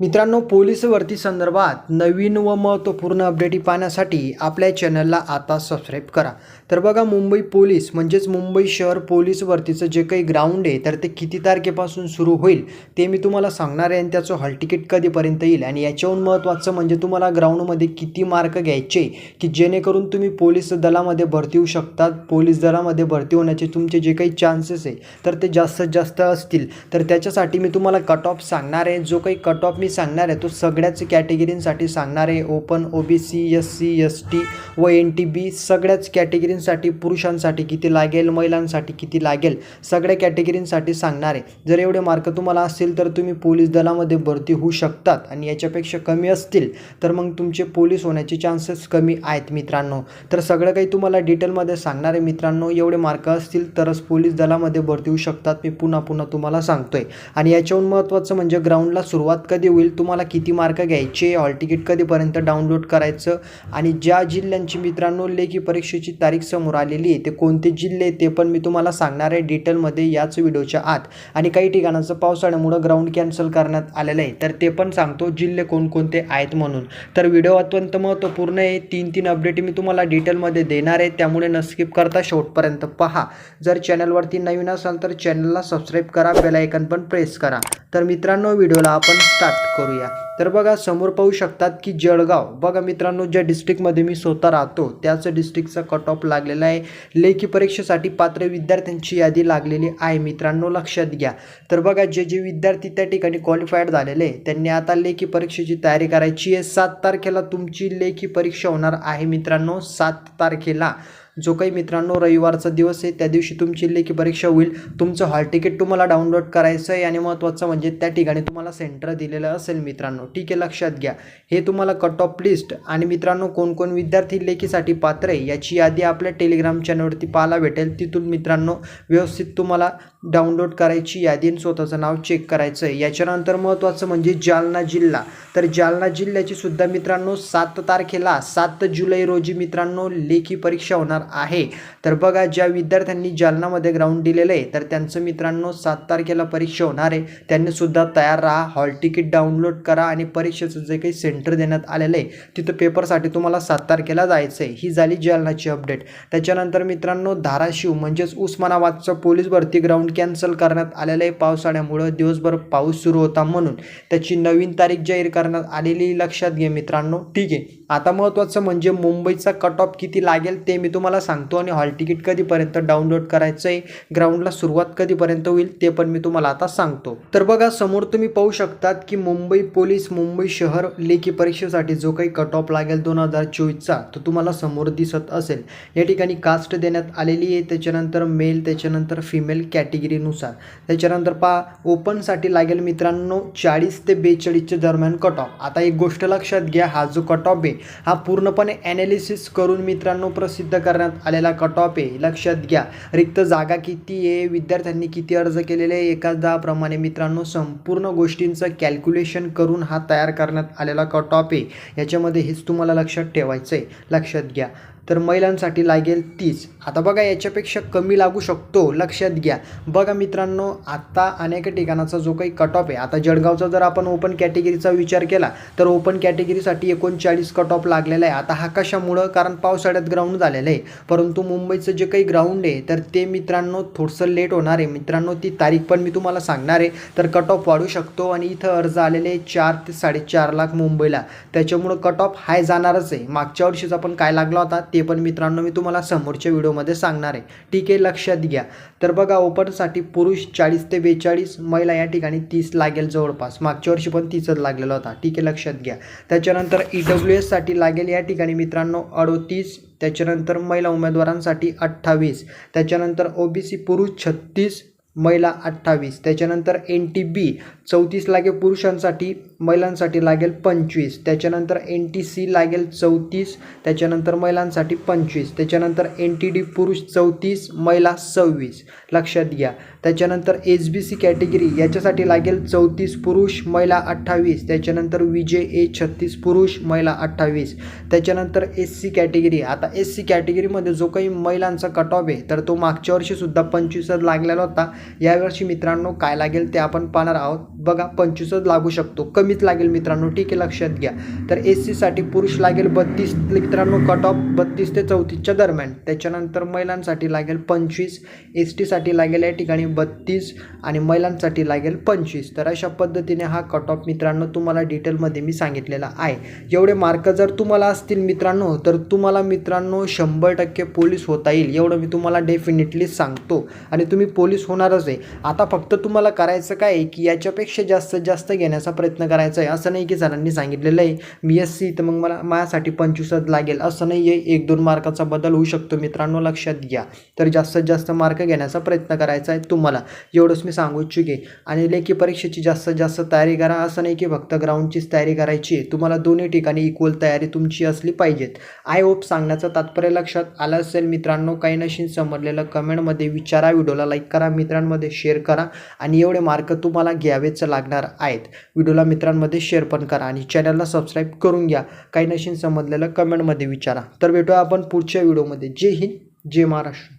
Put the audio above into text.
मित्रांनो पोलीस भरती संदर्भात नवीन व महत्त्वपूर्ण अपडेटी पाहण्यासाठी आपल्या चॅनलला आता सबस्क्राईब करा. तर बघा मुंबई पोलीस म्हणजेच मुंबई शहर पोलीस भरतीचं जे काही ग्राउंड आहे तर ते किती तारखेपासून सुरू होईल ते मी तुम्हाला सांगणार आहे आणि त्याचं हॉल तिकीट कधीपर्यंत येईल आणि याच्याहून महत्त्वाचं म्हणजे तुम्हाला ग्राउंडमध्ये किती मार्क घ्यायचे की जेणेकरून तुम्ही पोलीस दलामध्ये भरती होऊ शकतात. पोलीस दलामध्ये भरती होण्याचे तुमचे जे काही चान्सेस आहे तर ते जास्तीत जास्त असतील. तर त्याच्यासाठी मी तुम्हाला कट ऑफ सांगणार आहे. जो काही कट ऑफ मी मी सांगणार आहे. तो सगळ्याच कॅटेगरींसाठी सांगणार आहे. Open O B C S C S T व एन टी बी सगळ्याच कॅटेगरींसाठी पुरुषांसाठी किती लागेल महिलांसाठी किती लागेल सगळ्या कॅटेगरींसाठी सांगणार आहे. जर एवढे मार्क तुम्हाला असतील तर तुम्ही पोलीस दलामध्ये भरती होऊ शकतात आणि याच्यापेक्षा कमी असतील तर मग तुमचे पोलीस होण्याचे चान्सेस कमी आहेत मित्रांनो. तर सगळं काही तुम्हाला डिटेलमध्ये सांगणार आहे मित्रांनो. एवढे मार्क असतील तरच पोलीस दलामध्ये भरती होऊ शकतात. मी पुन्हा पुन्हा तुम्हाला सांगतोय. आणि याच्याहून महत्त्वाचं म्हणजे ग्राउंडला सुरुवात कधी होईल तुम्हाला किती मार्क घ्यायचे हॉल तिकीट कधीपर्यंत डाउनलोड करायचं आणि ज्या जिल्ह्यांची मित्रांनो लेखी परीक्षेची तारीख समोर आलेली आहे ते कोणते जिल्हे ते पण मी तुम्हाला सांगणार आहे डिटेलमध्ये याच व्हिडिओच्या आत. आणि काही ठिकाणाचं पावसाळ्यामुळं ग्राउंड कॅन्सल करण्यात आलेलं आहे तर ते पण सांगतो जिल्हे कोणकोणते आहेत म्हणून. तर व्हिडिओ अत्यंत महत्त्वपूर्ण आहे तीन तीन अपडेट मी तुम्हाला डिटेलमध्ये देणार आहे त्यामुळे न स्किप करता शेवटपर्यंत पहा. जर चॅनलवरती नवीन असाल तर चॅनलला सबस्क्राईब करा बेलायकन पण प्रेस करा. तर मित्रांनो व्हिडिओला आपण स्टार्ट करूया. तर बघा समोर पाहू शकतात की जळगाव. बघा मित्रांनो ज्या डिस्ट्रिक्टमध्ये मी स्वतः राहतो त्याच डिस्ट्रिक्टचा कट ऑफ लागलेला आहे. लेखी परीक्षेसाठी पात्र विद्यार्थ्यांची यादी लागलेली आहे. मित्रांनो लक्षात घ्या. तर बघा जे जे विद्यार्थी त्या ठिकाणी क्वालिफाईड झालेले त्यांनी आता लेखी परीक्षेची तयारी करायची आहे. सात तारखेला तुमची लेखी परीक्षा होणार आहे मित्रांनो सात तारखेला. जो काही मित्रांनो रविवारचा दिवस आहे त्या दिवशी तुमची लेखी परीक्षा होईल. तुमचं हॉल तिकीट तुम्हाला डाउनलोड करायचं आहे आणि महत्त्वाचं म्हणजे त्या ठिकाणी तुम्हाला सेंटर दिलेलं असेल मित्रांनो. ठीक आहे लक्षात घ्या. हे तुम्हाला कट ऑफ लिस्ट आणि मित्रांनो कोणकोण विद्यार्थी लेखीसाठी पात्र आहे याची यादी आपल्या टेलिग्राम चॅनलवरती पाहायला भेटेल. तिथून मित्रांनो व्यवस्थित तुम्हाला डाउनलोड करायची यादी आणि स्वतःचं नाव चेक करायचं आहे याच्यानंतर महत्त्वाचं म्हणजे जालना जिल्हा. तर जालना जिल्ह्याची सुद्धा मित्रांनो सात तारखेला सात जुलै रोजी मित्रांनो लेखी परीक्षा होणार आहे. तर बघा ज्या विद्यार्थ्यांनी जालनामध्ये ग्राउंड दिलेलं आहे तर त्यांचं मित्रांनो सात तारखेला परीक्षा होणार आहे. त्यांनी सुद्धा तयार राहा हॉल तिकीट डाउनलोड करा आणि परीक्षेचं जे काही सेंटर देण्यात आलेलं आहे तिथं पेपरसाठी तुम्हाला सात तारखेला जायचं आहे ही झाली जालनाची अपडेट त्याच्यानंतर मित्रांनो धाराशिव म्हणजेच उस्मानाबादचं पोलीस भरती ग्राउंड कॅन्सल करण्यात आलेलं आहे. पावसाळ्यामुळं दिवसभर पाऊस सुरू होता म्हणून त्याची नवीन तारीख जाहीर करण्यात आलेली लक्षात घे मित्रांनो. ठीक आहे. आता महत्त्वाचं म्हणजे मुंबईचा कट ऑफ किती लागेल ते मी तुम्हाला सांगतो आणि हॉल तिकीट कधीपर्यंत डाउनलोड करायचं आहे ग्राउंडला सुरुवात कधीपर्यंत होईल ते पण मी तुम्हाला आता सांगतो. तर बघा समोर तुम्ही पाहू शकतात की मुंबई पोलीस मुंबई शहर लेखी परीक्षेसाठी जो काही कट ऑफ लागेल दोन हजार चोवीसचा तो तुम्हाला समोर दिसत असेल. या ठिकाणी कास्ट देण्यात आलेली आहे त्याच्यानंतर मेल त्याच्यानंतर फिमेल कॅटेगरीनुसार त्याच्यानंतर पहा ओपनसाठी लागेल मित्रांनो चाळीस ते बेचाळीसच्या दरम्यान कट ऑफ आता एक गोष्ट लक्षात घ्या हा जो कट ऑफ आहे हा पूर्णपणे ॲनालिसिस करून मित्रांनो प्रसिद्ध करण्यात आलेला कट ऑफ आहे. लक्षात घ्या रिक्त जागा किती आहे विद्यार्थ्यांनी किती अर्ज केलेले आहे एखादाप्रमाणे मित्रांनो संपूर्ण गोष्टींचं कॅल्क्युलेशन करून हा तयार करण्यात आलेला कट ऑफ आहे. याच्यामध्ये हेच तुम्हाला लक्षात ठेवायचं आहे लक्षात घ्या. तर महिलांसाठी लागेल तीस आता बघा याच्यापेक्षा कमी लागू शकतो. लक्षात घ्या. बघा मित्रांनो आता अनेक ठिकाणाचा जो काही कट ऑफ आहे आता जळगावचा जर आपण ओपन कॅटेगरीचा विचार केला तर ओपन कॅटेगरीसाठी एकोणचाळीस कट ऑफ लागलेला आहे. आता हा कशामुळं? कारण पावसाळ्यात ग्राउंड झालेलं आहे. परंतु मुंबईचं जे काही ग्राउंड आहे तर ते मित्रांनो थोडंसं लेट होणार आहे. मित्रांनो ती तारीख पण मी तुम्हाला सांगणार आहे. तर कट ऑफ वाढू शकतो आणि इथं अर्ज आलेले चार ते साडेचार लाख मुंबईला. त्याच्यामुळं कट ऑफ हाय जाणारच आहे. मागच्या वर्षीच आपण काय लागला होता? ते पण मित्रांनो मी तुम्हाला समोरच्या व्हिडिओमध्ये सांगणार आहे. ठीक आहे लक्षात घ्या. तर बघा ओपनसाठी पुरुष चाळीस ते बेचाळीस महिला या ठिकाणी तीस लागेल जवळपास. मागच्या वर्षी पण तीसच लागलेला होता. ठीक आहे लक्षात घ्या. त्याच्यानंतर ई डब्ल्यू एससाठी लागेल या ठिकाणी मित्रांनो अडोतीस त्याच्यानंतर महिला उमेदवारांसाठी अठ्ठावीस त्याच्यानंतर ओ बी सी पुरुष छत्तीस महिला अठ्ठावीस त्याच्यानंतर एन टी बी चौतीस लागे पुरुषांसाठी महिलांसाठी लागेल पंचवीस त्याच्यानंतर एन टी सी लागेल चौतीस त्याच्यानंतर महिलांसाठी पंचवीस त्याच्यानंतर एन टी डी पुरुष चौतीस महिला सव्वीस. लक्षात घ्या. त्याच्यानंतर एस बी सी कॅटेगरी याच्यासाठी लागेल चौतीस पुरुष महिला अठ्ठावीस त्याच्यानंतर विजय ए छत्तीस पुरुष महिला अठ्ठावीस. त्याच्यानंतर एस सी कॅटेगरी आता एस सी कॅटेगरीमध्ये जो काही महिलांचा कट ऑफ आहे तर तो मागच्या वर्षीसुद्धा पंचवीसच लागलेला होता. यावर्षी मित्रांनो काय लागेल ते आपण पाहणार आहोत. बघा पंचवीसच लागू शकतो. कमीच लागेल मित्रांनो. ठीक आहे लक्षात घ्या. तर एस सीसाठी पुरुष लागेल बत्तीस मित्रांनो कट ऑफ बत्तीस ते चौतीसच्या दरम्यान. त्याच्यानंतर महिलांसाठी लागेल पंचवीस एस टीसाठी लागेल या ठिकाणी बत्तीस आणि महिलांसाठी लागेल पंचवीस. तर अशा पद्धतीने हा कट ऑफ मित्रांनो तुम्हाला डिटेलमध्ये मी सांगितलेला आहे. एवढे मार्क जर तुम्हाला असतील मित्रांनो तर तुम्हाला मित्रांनो शंभर टक्के पोलीस होता येईल. एवढं मी तुम्हाला डेफिनेटली सांगतो. आणि तुम्ही पोलीस होणारच आहे. आता फक्त तुम्हाला करायचं काय की याच्यापेक्षा जास्तीत जास्त घेण्याचा प्रयत्न करा. करायचं आहे असं नाही की सरांनी सांगितलेलं आहे मी एस सी तर मग मला माझ्यासाठी पंचवीसच लागेल. असं नाही आहे एक दोन मार्काचा बदल होऊ शकतो. मित्रांनो लक्षात घ्या. तर जास्तीत जास्त मार्क घेण्याचा प्रयत्न करायचा आहे तुम्हाला. एवढंच मी सांगू इच्छुके आणि लेखी परीक्षेची जास्तीत जास्त तयारी करा. असं नाही की फक्त ग्राउंडचीच तयारी करायची आहे. तुम्हाला दोन्ही ठिकाणी इक्वल तयारी तुमची असली पाहिजेत. आय होप सांगण्याचं तात्पर्य लक्षात आलं असेल मित्रांनो. काही नशीन समजलेलं कमेंटमध्ये विचारा. व्हिडिओला लाईक करा. मित्रांमध्ये शेअर करा. आणि एवढे मार्क तुम्हाला घ्यावेच लागणार आहेत. व्हिडिओला मित्रांमध्ये शेअर पण करा आणि चॅनलला सबस्क्राईब करून घ्या. काही नशीन समजलेलं कमेंटमध्ये विचारा. तर भेटूया आपण पुढच्या व्हिडिओमध्ये जय हिंद जय महाराष्ट्र.